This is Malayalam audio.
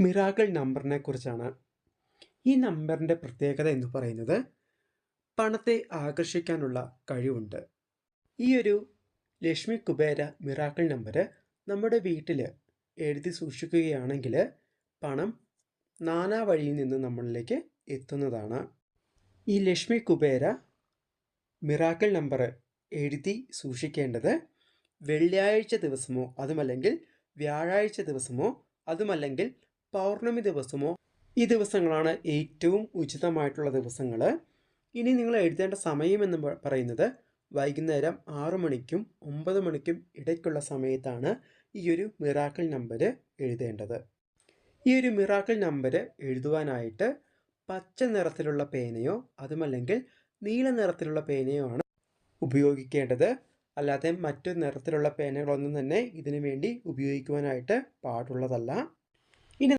മിറാക്കിൾ നമ്പറിനെ കുറിച്ചാണ് ഈ നമ്പറിന്റെ പ്രത്യേകത എന്ന് പറയുന്നത് പണത്തെ ആകർഷിക്കാനുള്ള കഴിവുണ്ട്. ഈ ഒരു ലക്ഷ്മി കുബേര മിറാക്കിൾ നമ്പർ നമ്മുടെ വീട്ടിൽ എഴുതി സൂക്ഷിക്കുകയാണെങ്കിൽ പണം നാനാ വഴിയിൽ നിന്ന് നമ്മളിലേക്ക് എത്തുന്നതാണ്. ഈ ലക്ഷ്മി കുബേര മിറാക്കിൾ നമ്പർ എഴുതി സൂക്ഷിക്കേണ്ടത് വെള്ളിയാഴ്ച ദിവസമോ അതുമല്ലെങ്കിൽ വ്യാഴാഴ്ച ദിവസമോ അതുമല്ലെങ്കിൽ പൗർണമി ദിവസമോ ഈ ദിവസങ്ങളാണ് ഏറ്റവും ഉചിതമായിട്ടുള്ള ദിവസങ്ങൾ ഇനി നിങ്ങൾ എഴുതേണ്ട സമയം എന്ന് പറയുന്നത് വൈകുന്നേരം ആറു മണിക്കും ഒമ്പത് മണിക്കും ഇടയ്ക്കുള്ള സമയത്താണ് ഈ ഒരു മിറാക്കിൾ നമ്പർ എഴുതേണ്ടത്. ഈ ഒരു മിറാക്കിൾ നമ്പർ എഴുതുവാനായിട്ട് പച്ച നിറത്തിലുള്ള പേനയോ അതുമല്ലെങ്കിൽ നീല നിറത്തിലുള്ള പേനയോ ആണ് ഉപയോഗിക്കേണ്ടത്. അല്ലാതെ മറ്റു നിറത്തിലുള്ള പേനകളൊന്നും തന്നെ ഇതിനു വേണ്ടി ഉപയോഗിക്കുവാനായിട്ട് പാടുള്ളതല്ല.